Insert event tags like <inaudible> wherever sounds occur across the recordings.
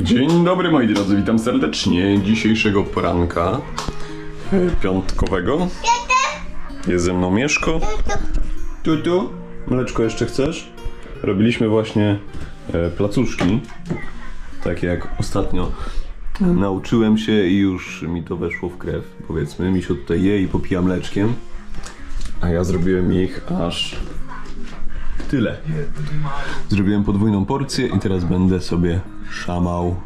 Dzień dobry moi drodzy, witam serdecznie dzisiejszego poranka e, piątkowego. Jest ze mną Mieszko. Tutu. Mleczko jeszcze chcesz? Robiliśmy właśnie e, placuszki, takie jak ostatnio nauczyłem się i już mi to weszło w krew, powiedzmy. Mi się tutaj je i popija mleczkiem, a ja zrobiłem ich aż tyle. Zrobiłem podwójną porcję i teraz będę sobie szamał.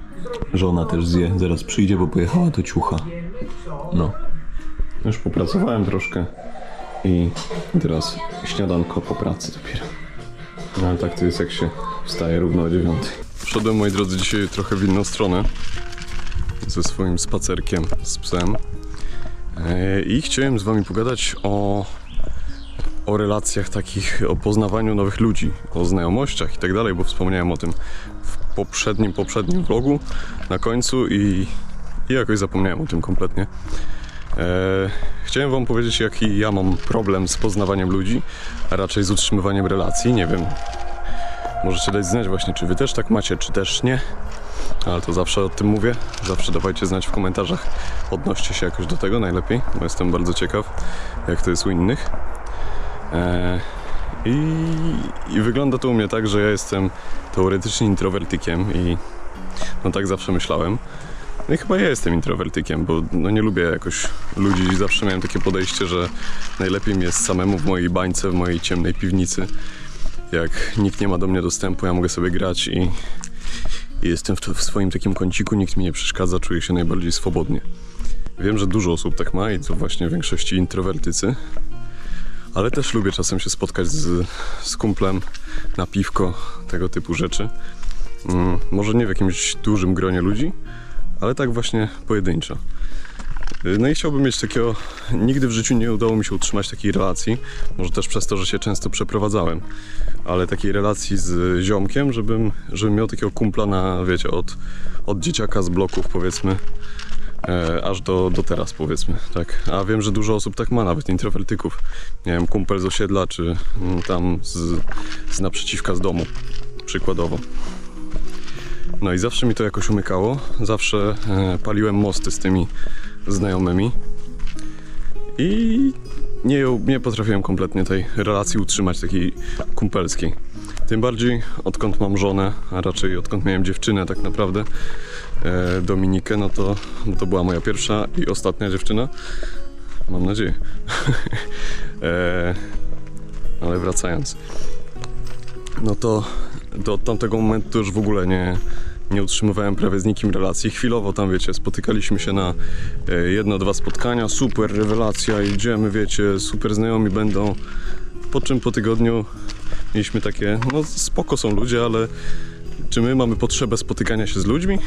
Żona też zje, zaraz przyjdzie, bo pojechała do ciucha. No. Już popracowałem troszkę i teraz śniadanko po pracy dopiero. No ale tak to jest jak się wstaje równo o dziewiątej. Wszedłem moi drodzy dzisiaj trochę w inną stronę ze swoim spacerkiem z psem E, i chciałem z wami pogadać o o relacjach takich, o poznawaniu nowych ludzi, o znajomościach i tak dalej, bo wspomniałem o tym w poprzednim, poprzednim vlogu na końcu i, i jakoś zapomniałem o tym kompletnie. E, chciałem wam powiedzieć, jaki ja mam problem z poznawaniem ludzi, a raczej z utrzymywaniem relacji. Nie wiem, możecie dać znać właśnie, czy wy też tak macie, czy też nie. Ale to zawsze o tym mówię. Zawsze dawajcie znać w komentarzach. Odnoście się jakoś do tego najlepiej, bo jestem bardzo ciekaw, jak to jest u innych. E, I, I wygląda to u mnie tak, że ja jestem teoretycznie introwertykiem i no tak zawsze myślałem. No i chyba ja jestem introwertykiem, bo no nie lubię jakoś ludzi. Zawsze miałem takie podejście, że najlepiej mi jest samemu w mojej bańce, w mojej ciemnej piwnicy. Jak nikt nie ma do mnie dostępu, ja mogę sobie grać i, i jestem w, w swoim takim kąciku, nikt mi nie przeszkadza, czuję się najbardziej swobodnie. Wiem, że dużo osób tak ma i to właśnie w większości introwertycy. Ale też lubię czasem się spotkać z, z kumplem na piwko, tego typu rzeczy. Mm, może nie w jakimś dużym gronie ludzi, ale tak właśnie pojedynczo. Y, No i chciałbym mieć takiego. Nigdy w życiu nie udało mi się utrzymać takiej relacji. Może też przez to, że się często przeprowadzałem, ale takiej relacji z ziomkiem, żebym, żebym miał takiego kumpla na, wiecie, od, od dzieciaka z bloków, powiedzmy, e, aż do, do teraz powiedzmy, tak. A wiem, że dużo osób tak ma, nawet introwertyków. Nie wiem, kumpel z osiedla, czy mm, tam z, z naprzeciwka z domu, przykładowo. No i zawsze mi to jakoś umykało, zawsze e, paliłem mosty z tymi znajomymi i nie, nie potrafiłem kompletnie tej relacji utrzymać, takiej kumpelskiej. Tym bardziej odkąd mam żonę, a raczej odkąd miałem dziewczynę tak naprawdę, Dominikę, no to, no to była moja pierwsza i ostatnia dziewczyna. Mam nadzieję. <laughs> e, ale wracając. No to, od tamtego momentu już w ogóle nie, nie utrzymywałem prawie z nikim relacji. Chwilowo tam, wiecie, spotykaliśmy się na e, jedno, dwa spotkania. Super rewelacja, idziemy, wiecie, super znajomi będą. Po czym po tygodniu mieliśmy takie, no spoko są ludzie, ale czy my mamy potrzebę spotykania się z ludźmi?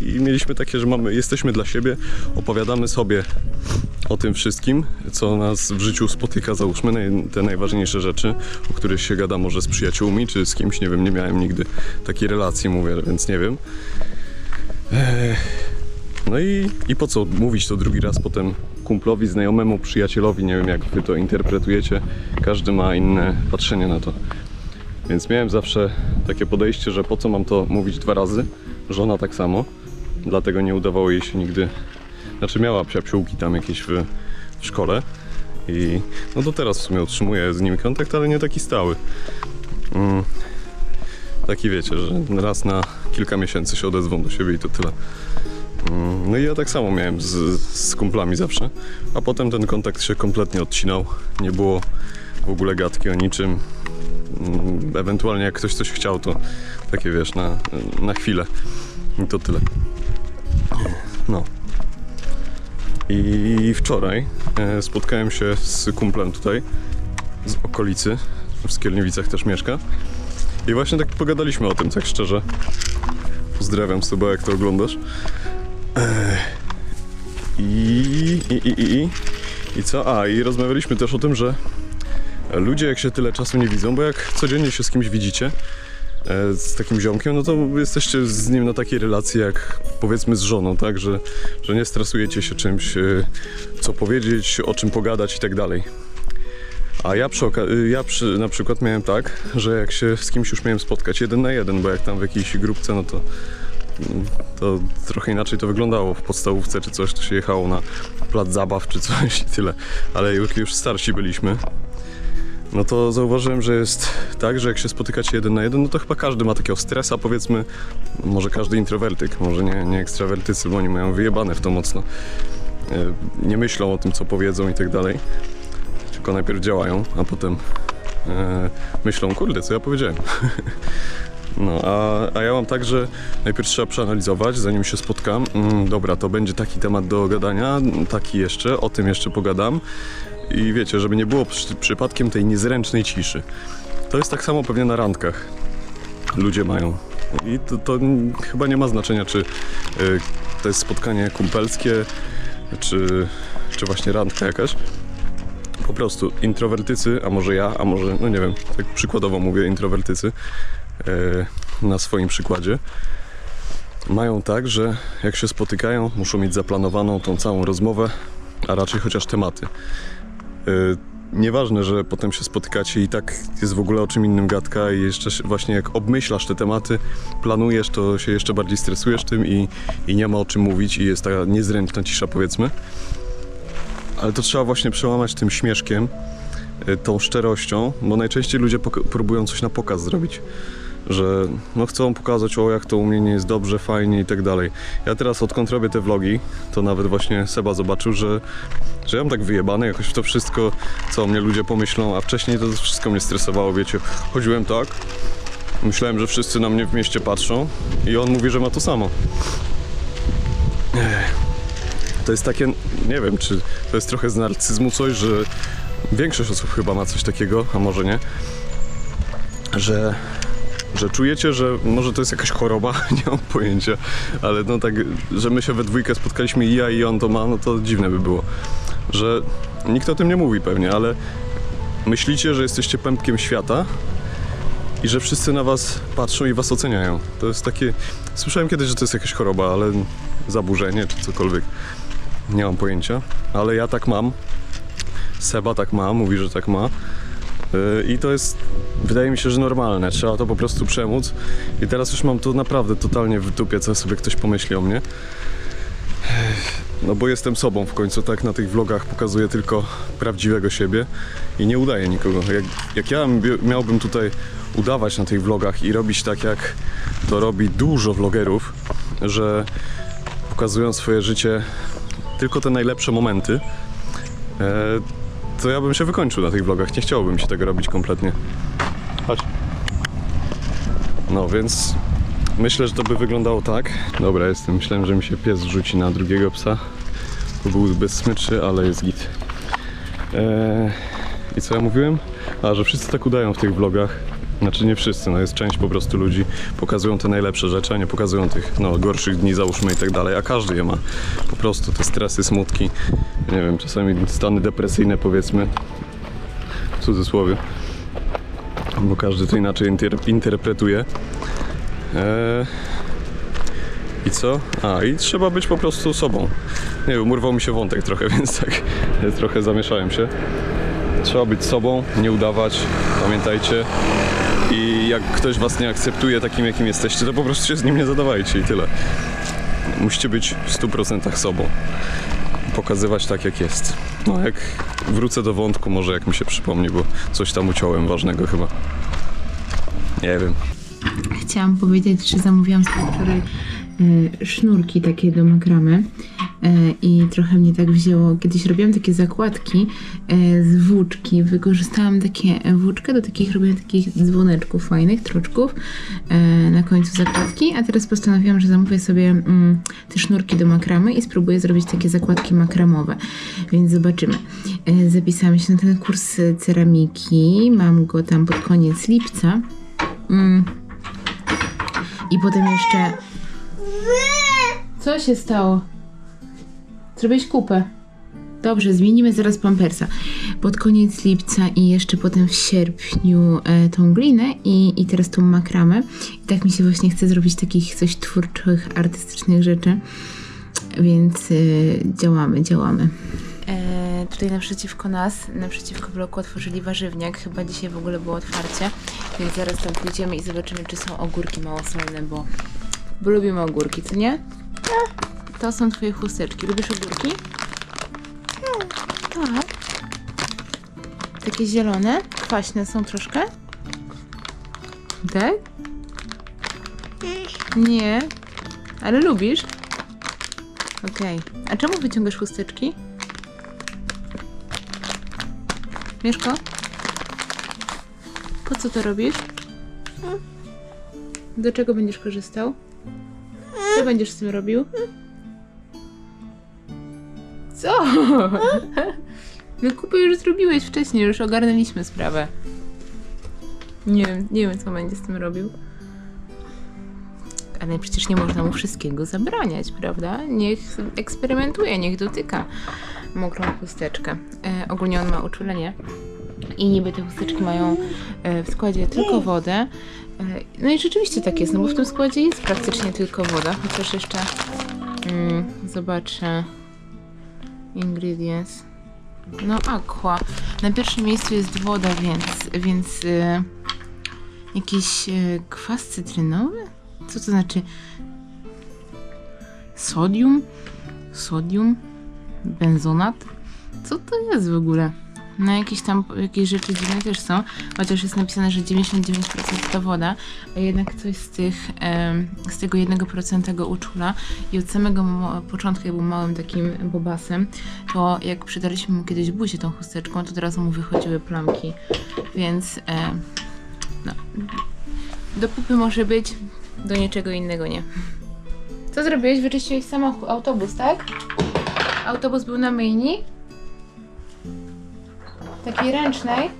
I mieliśmy takie, że mamy, jesteśmy dla siebie, opowiadamy sobie o tym wszystkim, co nas w życiu spotyka, załóżmy, te najważniejsze rzeczy, o których się gada może z przyjaciółmi, czy z kimś, nie wiem, nie miałem nigdy takiej relacji, mówię, więc nie wiem. Eee, no i, i po co mówić to drugi raz potem kumplowi, znajomemu, przyjacielowi, nie wiem jak wy to interpretujecie, każdy ma inne patrzenie na to. Więc miałem zawsze takie podejście, że po co mam to mówić dwa razy, żona tak samo, dlatego nie udawało jej się nigdy znaczy miała przyjaciółki tam jakieś w, w szkole i no do teraz w sumie utrzymuję z nimi kontakt, ale nie taki stały. Mm, taki wiecie, że raz na kilka miesięcy się odezwą do siebie i to tyle. Mm, no i ja tak samo miałem z, z kumplami zawsze, a potem ten kontakt się kompletnie odcinał. Nie było w ogóle gadki o niczym. Mm, Ewentualnie jak ktoś coś chciał, to takie wiesz, na, na chwilę. I to tyle. No. I wczoraj e, spotkałem się z kumplem tutaj z okolicy, w Skierniewicach też mieszka. I właśnie tak pogadaliśmy o tym, tak szczerze. Pozdrawiam z tobą, jak to oglądasz. E, I, i, i, i, i, i co? A, i rozmawialiśmy też o tym, że ludzie jak się tyle czasu nie widzą, bo jak codziennie się z kimś widzicie, e, z takim ziomkiem, no to jesteście z nim na takiej relacji jak powiedzmy z żoną, tak, że, że nie stresujecie się czymś, e, co powiedzieć, o czym pogadać i tak dalej. A ja, przy y, ja przy, na przykład miałem tak, że jak się z kimś już miałem spotkać jeden na jeden, bo jak tam w jakiejś grupce, no to, to trochę inaczej to wyglądało w podstawówce czy coś, to się jechało na plac zabaw czy coś i tyle. Ale jak już starsi byliśmy, no to zauważyłem, że jest tak, że jak się spotykacie jeden na jeden, no to chyba każdy ma takiego stresa, powiedzmy, może każdy introwertyk, może nie, nie ekstrawertycy, bo oni mają wyjebane w to mocno. E, Nie myślą o tym, co powiedzą i tak dalej, tylko najpierw działają, a potem e, myślą, kurde, co ja powiedziałem. <laughs> No, a, a ja mam tak, że najpierw trzeba przeanalizować, zanim się spotkam. Mm, dobra, to będzie taki temat do gadania, taki jeszcze, o tym jeszcze pogadam. I wiecie, żeby nie było przy, przypadkiem tej niezręcznej ciszy. To jest tak samo pewnie na randkach. Ludzie mają. I to, to chyba nie ma znaczenia, czy y, to jest spotkanie kumpelskie, czy, czy właśnie randka jakaś. Po prostu introwertycy, a może ja, a może, no nie wiem, tak przykładowo mówię introwertycy e, na swoim przykładzie, mają tak, że jak się spotykają, muszą mieć zaplanowaną tą całą rozmowę, a raczej chociaż tematy. E, Nieważne, że potem się spotykacie i tak jest w ogóle o czym innym gadka i jeszcze właśnie jak obmyślasz te tematy, planujesz, to się jeszcze bardziej stresujesz tym i, i nie ma o czym mówić i jest taka niezręczna cisza powiedzmy. Ale to trzeba właśnie przełamać tym śmieszkiem, y, tą szczerością, bo najczęściej ludzie próbują coś na pokaz zrobić. Że no chcą pokazać, o jak to u mnie nie jest dobrze, fajnie i tak dalej. Ja teraz odkąd robię te vlogi, to nawet właśnie Seba zobaczył, że, że ja mam tak wyjebane jakoś w to wszystko, co o mnie ludzie pomyślą, a wcześniej to wszystko mnie stresowało, wiecie. Chodziłem tak, myślałem, że wszyscy na mnie w mieście patrzą i on mówi, że ma to samo. To jest takie, nie wiem, czy to jest trochę z narcyzmu coś, że większość osób chyba ma coś takiego, a może nie, że, że czujecie, że może to jest jakaś choroba, <laughs> nie mam pojęcia, ale no tak, że my się we dwójkę spotkaliśmy i ja i on to ma, no to dziwne by było, że nikt o tym nie mówi pewnie, ale myślicie, że jesteście pępkiem świata i że wszyscy na was patrzą i was oceniają. To jest takie, słyszałem kiedyś, że to jest jakaś choroba, ale zaburzenie czy cokolwiek. Nie mam pojęcia, ale ja tak mam. Seba tak ma, mówi, że tak ma. I to jest, wydaje mi się, że normalne. Trzeba to po prostu przemóc. I teraz już mam to naprawdę totalnie w dupie, co sobie ktoś pomyśli o mnie. No bo jestem sobą w końcu, tak na tych vlogach pokazuję tylko prawdziwego siebie i nie udaję nikogo. Jak, jak ja miałbym tutaj udawać na tych vlogach i robić tak, jak to robi dużo vlogerów, że pokazują swoje życie tylko te najlepsze momenty, e, to ja bym się wykończył na tych vlogach. Nie chciałbym się tego robić kompletnie. Chodź. No więc myślę, że to by wyglądało tak. Dobra, jestem. Myślałem, że mi się pies rzuci na drugiego psa. To był bez smyczy, ale jest git. E, I co ja mówiłem? A, że wszyscy tak udają w tych vlogach. Znaczy nie wszyscy, no jest część po prostu ludzi pokazują te najlepsze rzeczy, a nie pokazują tych no, gorszych dni załóżmy i tak dalej, a każdy je ma. Po prostu te stresy, smutki, nie wiem, czasami stany depresyjne powiedzmy, w cudzysłowie, bo każdy to inaczej inter- interpretuje. Eee, I co? A, i trzeba być po prostu sobą. Nie wiem, urwał mi się wątek trochę, <laughs> więc tak trochę zamieszałem się. Trzeba być sobą, nie udawać, pamiętajcie. I jak ktoś was nie akceptuje takim, jakim jesteście, to po prostu się z nim nie zadawajcie i tyle. Musicie być w 100% sobą. Pokazywać tak, jak jest. No, jak wrócę do wątku, może jak mi się przypomni, bo coś tam uciąłem ważnego chyba. Nie wiem. Chciałam powiedzieć, że zamówiłam sobie wczoraj e, sznurki takie do makramy i trochę mnie tak wzięło. Kiedyś robiłam takie zakładki e, z włóczki. Wykorzystałam takie e, włóczkę do takich robienia takich dzwoneczków fajnych, troczków e, na końcu zakładki, a teraz postanowiłam, że zamówię sobie mm, te sznurki do makramy i spróbuję zrobić takie zakładki makramowe. Więc zobaczymy. E, zapisałam się na ten kurs ceramiki. Mam go tam pod koniec lipca. Mm. I potem jeszcze. Co się stało? Zrobiłeś kupę. Dobrze, zmienimy zaraz pampersa. Pod koniec lipca i jeszcze potem w sierpniu e, tą glinę i, i teraz tą makramę. I tak mi się właśnie chce zrobić takich coś twórczych, artystycznych rzeczy. Więc e, działamy, działamy. E, tutaj naprzeciwko nas, naprzeciwko bloku otworzyli warzywniak. Chyba dzisiaj w ogóle było otwarcie. Więc zaraz tam pójdziemy i zobaczymy, czy są ogórki małosolne, bo Bo lubimy ogórki, co nie? To są twoje chusteczki. Lubisz ogórki? Tak. Takie zielone, kwaśne są troszkę? Tak? Nie. Ale lubisz? Okej. A czemu wyciągasz chusteczki? Mieszko? Po co to robisz? Do czego będziesz korzystał? Co będziesz z tym robił? Co? <laughs> No kupę już zrobiłeś wcześniej, już ogarnęliśmy sprawę. Nie wiem, nie wiem co będzie z tym robił. Ale przecież nie można mu wszystkiego zabraniać, prawda? Niech eksperymentuje, niech dotyka mokrą chusteczkę. E, ogólnie on ma uczulenie i niby te chusteczki mają e, w składzie tylko wodę. E, no i rzeczywiście tak jest, no bo w tym składzie jest praktycznie tylko woda, chociaż jeszcze mm, zobaczę ingredients. No aqua. Na pierwszym miejscu jest woda, więc, więc e, jakiś e, kwas cytrynowy? Co to znaczy? Sodium? Sodium? Benzonat? Co to jest w ogóle? No jakieś tam jakieś rzeczy dziwne też są, chociaż jest napisane, że 99% to woda, a jednak coś z tych, z tego 1% go uczula i od samego początku, jak był małym takim bobasem, to jak przydaliśmy mu kiedyś buzię tą chusteczką, to teraz mu wychodziły plamki, więc no, do pupy może być, do niczego innego nie. Co zrobiłeś? Wyczyściłeś samochód, autobus, tak? Autobus był na myjni? Takiej ręcznej?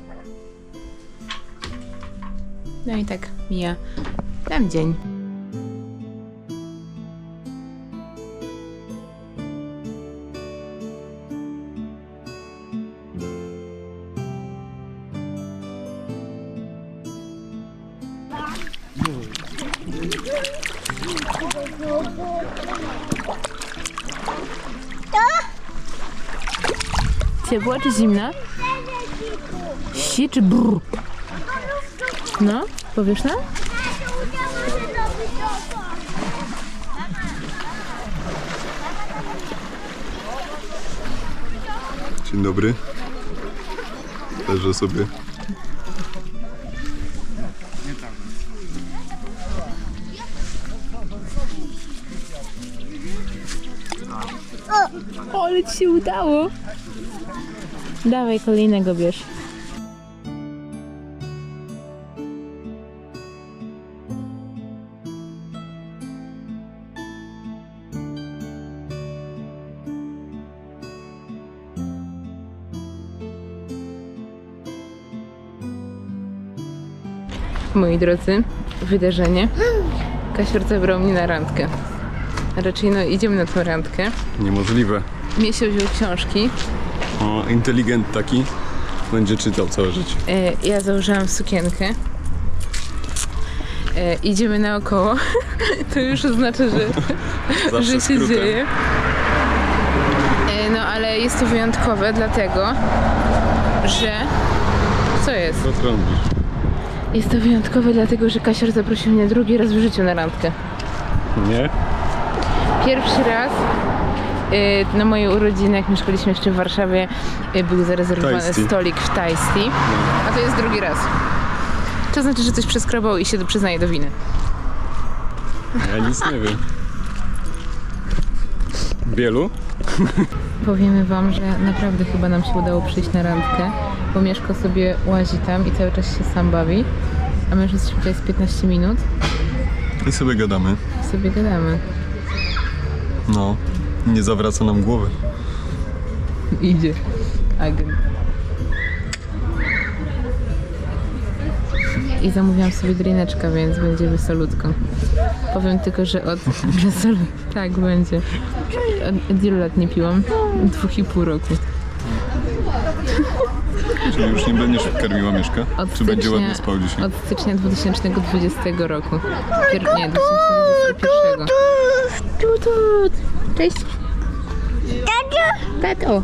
No i tak mija tam dzień. Ciepła czy zimna? Si czy brr? No, powiesz nam? Dzień dobry. Leżę sobie. O, ale ci się udało. Dawaj, kolejnego bierz. Moi drodzy, wydarzenie. Kasior zabrał mnie na randkę. A Raczej no, idziemy na tą randkę. Niemożliwe. Miesio wziął książki. O, inteligent taki. Będzie czytał całe życie. E, ja założyłam sukienkę. E, idziemy naokoło. <laughs> to już oznacza, że, <laughs> że się skrótem. dzieje. E, no ale jest to wyjątkowe, dlatego, że. Co jest? Co trąbisz? Jest to wyjątkowe, dlatego, że Kasior zaprosił mnie drugi raz w życiu na randkę. Nie? Pierwszy raz y, na moje urodziny, jak mieszkaliśmy jeszcze w Warszawie, y, był zarezerwowany Tasty. stolik w Tasty, a to jest drugi raz. To znaczy, że coś przeskrobał i się przyznaje do winy. Ja nic nie wiem. Bielu? Powiemy wam, że naprawdę chyba nam się udało przyjść na randkę, bo Mieszko sobie łazi tam i cały czas się sam bawi, a my już jesteśmy tutaj z 15 minut I sobie gadamy. i sobie gadamy. No. Nie zawraca nam głowy. Idzie agent. I zamówiłam sobie drineczka, więc będzie wesolutko. Powiem tylko, że od... <laughs> Wesol... Tak, będzie. Od, od ilu lat nie piłam? Dwóch i pół roku. Czyli już nie będziesz karmiła Mieszka? Od Czy będzie stycznia- ładnie spał dzisiaj? Od stycznia 2020 roku. Pier... Nie, 2021. Tutut! Cześć! Tato! Tato!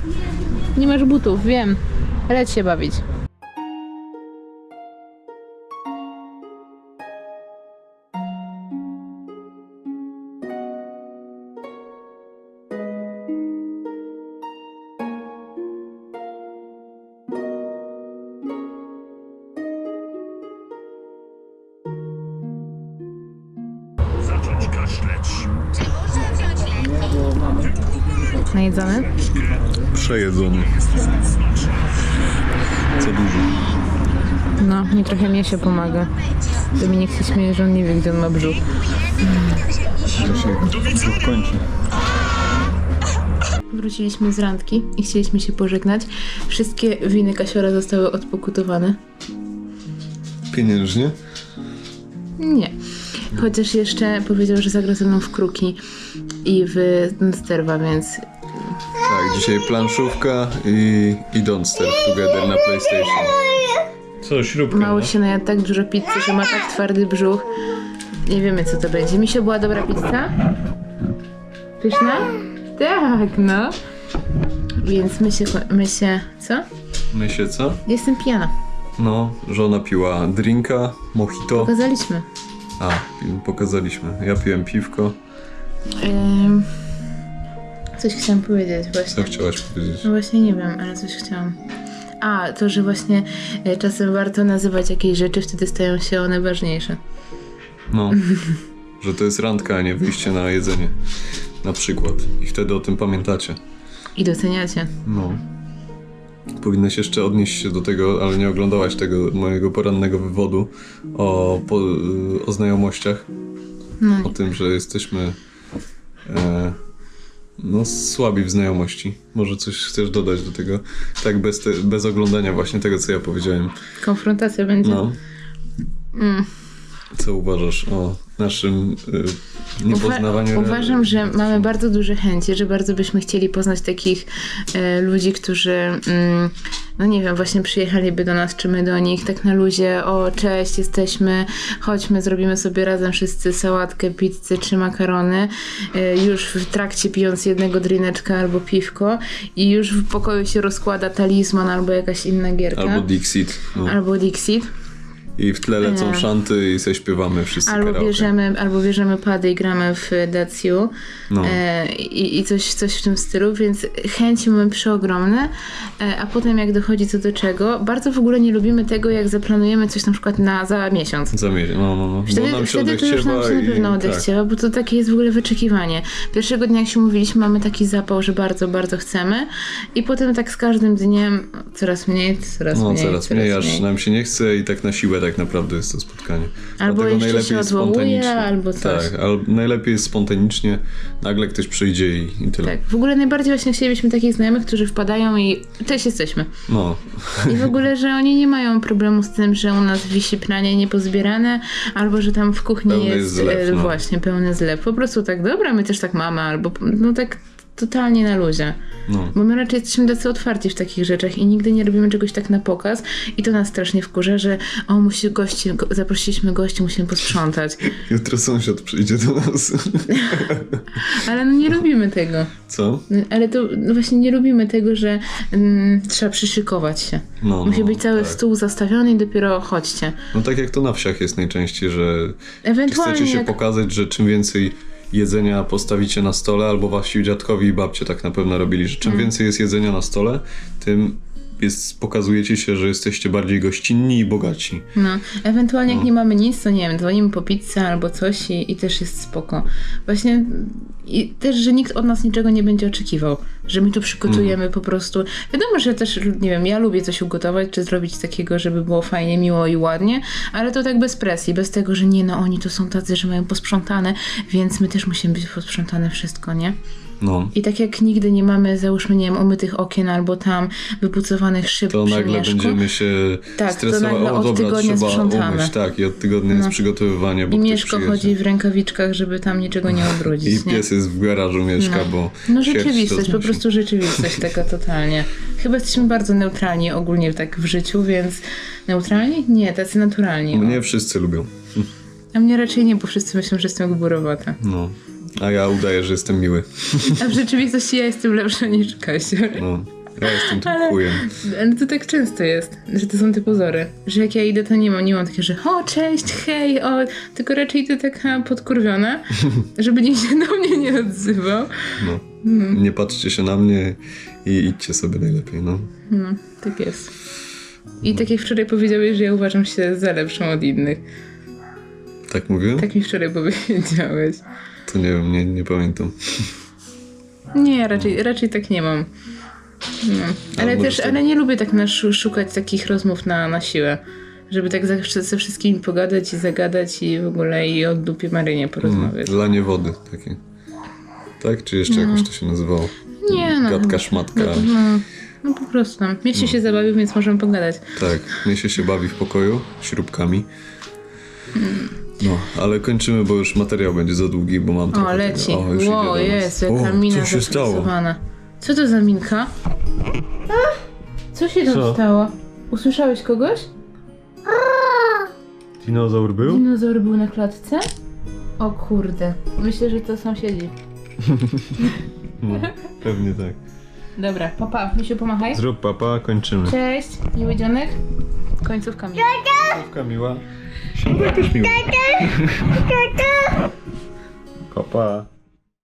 Nie masz butów, wiem. Leć się bawić. Jest najedzony? Przejedzony. Co dużo. No, mi trochę mnie się pomaga. Dominik się śmieje, że on nie wie, gdzie on ma brzuch. To się kończy. Wróciliśmy z randki i chcieliśmy się pożegnać. Wszystkie winy Kasiora zostały odpokutowane. Pieniężnie? Nie. Chociaż jeszcze powiedział, że zagra ze mną w kruki i w sterwa, więc dzisiaj planszówka i, i Don't Starve Together na PlayStation. Co, śrubka? mało się najadł tak dużo pizzy, że ma tak twardy brzuch. Nie wiemy, co to będzie. Mi się była dobra pizza? Pyszna? Tak, no. Więc my się, my się... Co? My się co? Jestem pijana. No, żona piła drinka, mojito. Pokazaliśmy. A, pokazaliśmy. Ja piłem piwko. Ym, coś chciałam powiedzieć Co właśnie. chciałaś powiedzieć? No właśnie nie wiem, ale coś chciałam. A, to, że właśnie e, czasem warto nazywać jakieś rzeczy, wtedy stają się one ważniejsze. No, <laughs> że to jest randka, a nie wyjście na jedzenie. Na przykład. I wtedy o tym pamiętacie. I doceniacie. No. Powinnaś jeszcze odnieść się do tego, ale nie oglądałaś tego mojego porannego wywodu o, po, o znajomościach. No, O tym, że jesteśmy e, no, słabi w znajomości. Może coś chcesz dodać do tego? Tak, bez, te, bez oglądania właśnie tego, co ja powiedziałem. konfrontacja będzie. No. Mm. Co uważasz o naszym y, niepoznawaniu? Uwa- uważam, że mamy bardzo duże chęci, że bardzo byśmy chcieli poznać takich e, ludzi, którzy, mm, no nie wiem, właśnie przyjechaliby do nas, czy my do nich, tak na luzie, o cześć, jesteśmy, chodźmy, zrobimy sobie razem wszyscy sałatkę, pizzę czy makarony, e, już w trakcie pijąc jednego drineczka albo piwko i już w pokoju się rozkłada talizman albo jakaś inna gierka. Albo Dixit. No. albo Dixit. I w tle lecą Nie. szanty i se śpiewamy wszyscy Albo karaoke. bierzemy, albo bierzemy pady i gramy w Daciu No. e, i, i coś, coś w tym stylu, więc chęci mamy przeogromne, e, a potem jak dochodzi co do czego, bardzo w ogóle nie lubimy tego, jak zaplanujemy coś na przykład na za miesiąc. Za miesiąc, no, no, no. Wtedy, Bo nam się wtedy to już nam się na pewno tak. odechciewa, bo to takie jest w ogóle wyczekiwanie. Pierwszego dnia, jak się mówiliśmy, mamy taki zapał, że bardzo, bardzo chcemy i potem tak z każdym dniem coraz mniej, coraz No, mniej, coraz mniej, aż nam się nie chce i tak na siłę tak naprawdę jest to spotkanie. Albo Dlatego jeszcze się odwołuje, spontanicznie. albo coś. Tak, ale najlepiej jest spontanicznie, nagle ktoś przyjdzie i, i tyle. Tak, w ogóle najbardziej właśnie chcielibyśmy takich znajomych, którzy wpadają i cześć, jesteśmy. No, I w ogóle, że oni nie mają problemu z tym, że u nas wisi pranie niepozbierane, albo że tam w kuchni Pełny jest, zlew, e, no. właśnie pełny zlew. Po prostu tak, dobra, my też tak mamy, albo no tak totalnie na luzie. no. Bo my raczej jesteśmy tacy otwarci w takich rzeczach i nigdy nie robimy czegoś tak na pokaz i to nas strasznie wkurza, że o, musi gości, go, zaprosiliśmy gości, musimy posprzątać. <laughs> Jutro sąsiad przyjdzie do nas. <laughs> Ale no nie robimy tego. Co? No, Ale to no właśnie nie lubimy tego, że mm, trzeba przyszykować się. No, Musi no, być cały tak. stół zastawiony i dopiero chodźcie. No tak jak to na wsiach jest najczęściej, że Ewentualnie chcecie się jak... pokazać, że czym więcej jedzenia postawicie na stole, albo wasi dziadkowi i babcie tak na pewno robili, że czym Mm. więcej jest jedzenia na stole, tym jest, pokazujecie się, że jesteście bardziej gościnni i bogaci. No, ewentualnie jak nie mamy nic, to nie wiem, dzwonimy po pizzę albo coś i, i też jest spoko. Właśnie i też, że nikt od nas niczego nie będzie oczekiwał, że my tu przygotujemy po prostu. Wiadomo, że też, nie wiem, ja lubię coś ugotować, czy zrobić takiego, żeby było fajnie, miło i ładnie, ale to tak bez presji, bez tego, że nie, no oni to są tacy, że mają posprzątane, więc my też musimy być posprzątane wszystko, nie? No. I tak jak nigdy nie mamy, załóżmy, nie wiem, umytych okien albo tam wypucowanych szyb To nagle mieszku, będziemy się Tak, stresować. O od dobra, trzeba sprzątamy. umyć. Tak, i od tygodnia jest No. przygotowywanie, bo I Mieszko chodzi w rękawiczkach, żeby tam niczego nie I ubrudzić, nie? pies jest w garażu mieszka, No. bo No rzeczywistość, po prostu rzeczywistość taka totalnie. Chyba jesteśmy bardzo neutralni ogólnie tak w życiu, więc neutralni? Nie, tacy naturalni. o. Mnie wszyscy lubią. A mnie raczej nie, bo wszyscy myślą, że jestem gburowata. No. A ja udaję, że jestem miły. A w rzeczywistości ja jestem lepsza niż Kasia. No. Ja jestem tym Ale- chujem. Ale to tak często jest, że to są te pozory. Że jak ja idę, to nie mam, nie mam takie, że o, cześć, hej, o, tylko raczej idę taka podkurwiona, <laughs> żeby nikt się do mnie nie odzywał. No. Mhm. Nie patrzcie się na mnie i idźcie sobie najlepiej, no. No, tak jest. I tak jak wczoraj powiedziałeś, że ja uważam się za lepszą od innych. Tak mówiłem? Tak mi wczoraj powiedziałeś. To nie wiem, nie, nie pamiętam. Nie, raczej, raczej tak nie mam. No. Ale też, ale nie lubię tak na, szu- szukać takich rozmów na, na siłę. Żeby tak zawsze ze wszystkimi pogadać i zagadać i w ogóle i o dupie Marynie porozmawiać. Lanie wody takie. Tak? Czy jeszcze jakoś to się nazywało? Nie no. Gadka, szmatka. No, no po prostu. tam. Mieście się zabawił, więc możemy pogadać. Tak, mnie się bawi w pokoju śrubkami. No, ale kończymy, bo już materiał będzie za długi, bo mam O, leci. Tego. O, już Wow, jest, jaka mina się stało? Co to za minka? Co się tam Co? stało? Usłyszałeś kogoś? Dinozaur był? Dinozaur był na klatce? O kurde. Myślę, że to sąsiedzi. <laughs> No, pewnie tak. Dobra, papa, Misiu pomachaj. Zrób papa, kończymy. Cześć, miły dzionek. Końcówka mi. Słówka miła. Siadaj też miła. Papa.